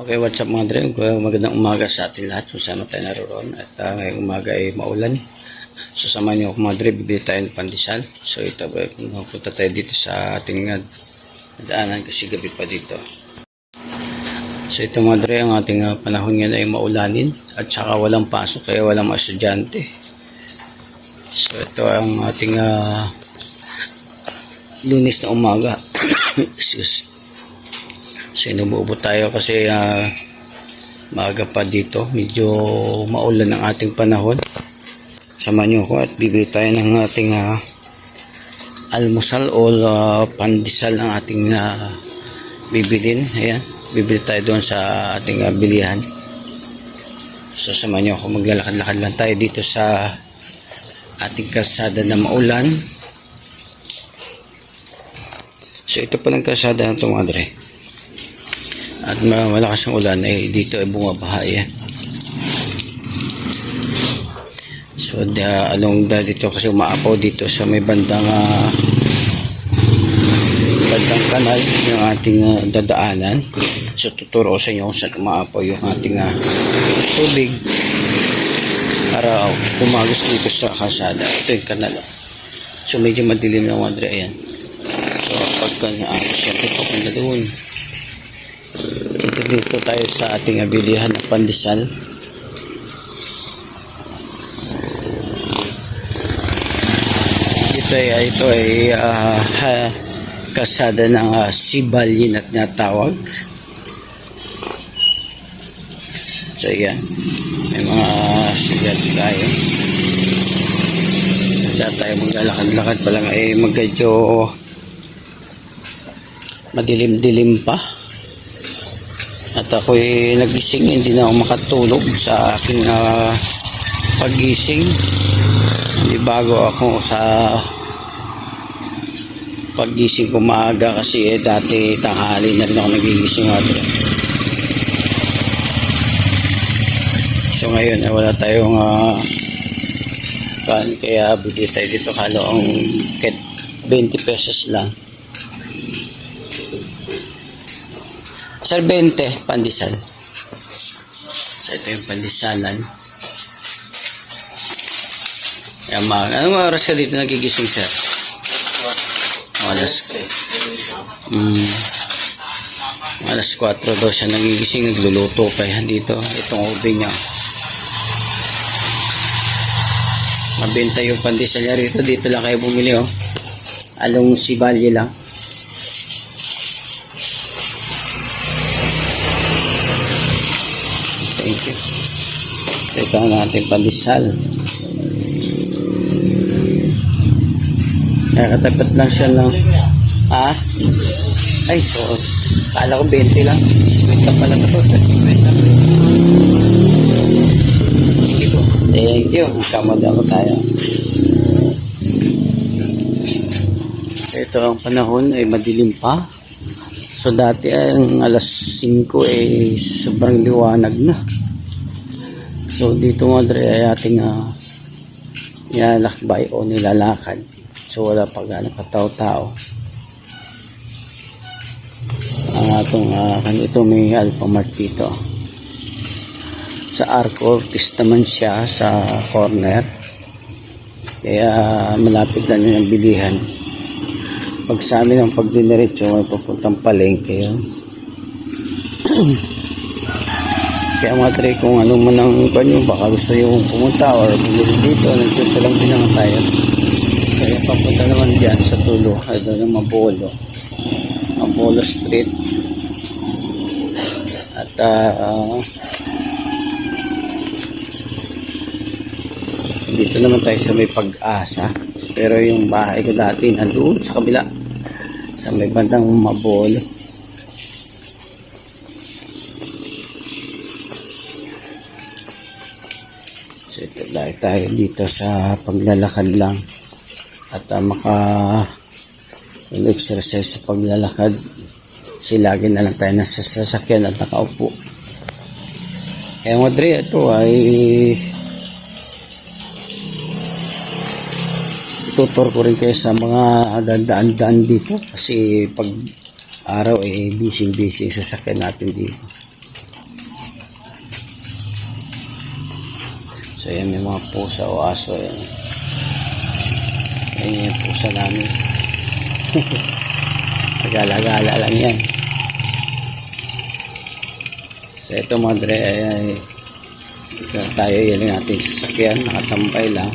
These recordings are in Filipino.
Okay, what's up mga dre? Magandang umaga sa ating lahat saan tayo naroon. At uh, ngayong umaga ay maulan. So samahan niyo ako mga dre, bibili tayo ng pandesal. So ito, pupunta tayo dito sa ating daanan kasi gabi pa dito. So ito mga dre, ang ating uh, panahon ngayon ay maulanin at saka walang pasok kaya walang mga estudyante. So ito ang ating uh, lunes na umaga. Excuse. So inububo tayo kasi uh, maaga pa dito. Medyo maulan ang ating panahon. Sama nyo ko at bibili tayo ng ating uh, almusal o uh, pandesal ang ating uh, bibilin. Ayan. Bibili tayo doon sa ating uh, bilihan. So sama nyo ako maglalakad-lakad lang tayo dito sa ating kalsada na maulan. So ito palang kalsada ng mga dre. At ma- malakas ang ulan ay dito ay bumabaha yan. So da, along da dito kasi umaapaw dito sa may bandang ah, bandang kanal yung ating ah, dadaanan. So tuturo sa inyo kung saan umaapaw yung ating ah, tubig para umagos dito sa kasada. Ito yung kanal. So medyo madilim na mga dre. Ayan. So pagka naagos syempre papunta doon. Dito dito tayo sa ating abilihan ng pandesal. Ito ay ito ay ah, ha- kasada ng uh, Sibalyin at natawag. So yan. May mga sigat tayo. Kaya tayo maglalakad-lakad pa lang ay magkadyo madilim-dilim pa. At ako'y nagising, hindi na ako makatulog sa aking ah, pagising. Hindi bago ako sa pagising ko maaga kasi eh, dati tanghali na rin ako nagigising ako. So ngayon eh, wala tayong uh, kan kaya bili tayo dito kalo ang ket 20 pesos lang. 20, pandesal. So, ito yung pandesalan. Yan, ma. Anong oras ka dito nagigising, sir? Alas. Mm. Alas 4 daw siya nagigising. Nagluluto pa yan dito. Itong ube niya. Mabenta yung pandesal niya rito. Dito lang kayo bumili, oh. Along si Balye lang. Ito ang ating pandesal. Kaya katapat lang siya ng... Ha? Ay, so... Kala ko 20 lang. 50 pala ito. Sige po. Thank you. Kamada ko tayo. Ito ang panahon ay madilim pa. So dati ang alas 5 eh sobrang liwanag na. So dito nga dre ay ating uh, nilalakbay o nilalakad. So wala pa gano'ng katao-tao. Ang atong uh, ito may Alphamart dito. Sa Arco Ortiz naman siya sa corner. Kaya malapit lang yun ang bilihan pag sa amin ang pagdiniretso ay papuntang palengke yun. Kaya mga tre, kung ano man ang kanyo, baka gusto nyo pumunta or bumili dito, nandito lang din naman tayo. Kaya papunta naman dyan sa tulo, ay ang Mabolo. Mabolo Street. At ah, dito naman tayo sa may pag-asa. Pero yung bahay ko dati nandoon sa kabila sa may bandang mabolo. So ito dahil tayo dito sa paglalakad lang at uh, maka exercise sa paglalakad kasi lagi na lang tayo nasa sasakyan at nakaupo. Kaya mga Dre, ito ay tutor ko rin kayo sa mga dadaan-daan dito kasi pag araw eh busy busy sa sakyan natin dito So yan yung mga pusa o aso yan. Yan yung pusa namin. Nagala-gala lang yan. So ito mga dre ay, ay ito tayo yan yung ating sasakyan. Nakatambay lang.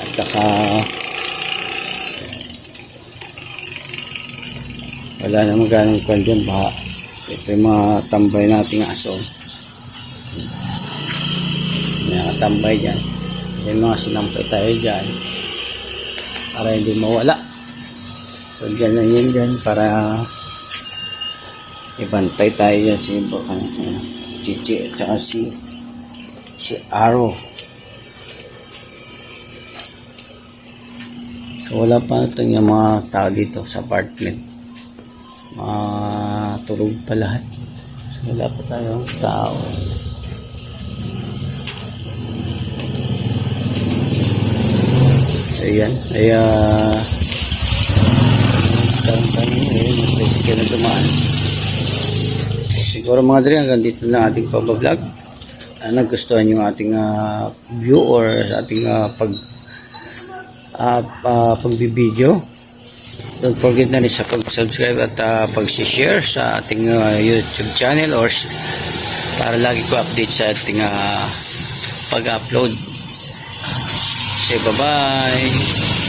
At saka wala namang ganong kwan dyan baka ito yung mga tambay nating aso nakatambay dyan. Yung mga sinampay tayo dyan. Para hindi mawala. So dyan lang yun dyan para ibantay tayo dyan si Chichi at saka si si Aro so wala pa ito yung mga tao dito sa apartment. Matulog pa lahat. So, wala pa tayong tao. So, yan. Ay, ah, tarang tayo ngayon. May tricycle na dumaan. Siguro mga dre, hanggang dito lang ating pabablog. Uh, nagustuhan yung ating ah, view or ating ah, pag uh, uh, pagbibideo. Don't forget na rin sa pag-subscribe at uh, pag-share sa ating uh, YouTube channel or para lagi ko update sa ating uh, pag-upload. Say bye-bye!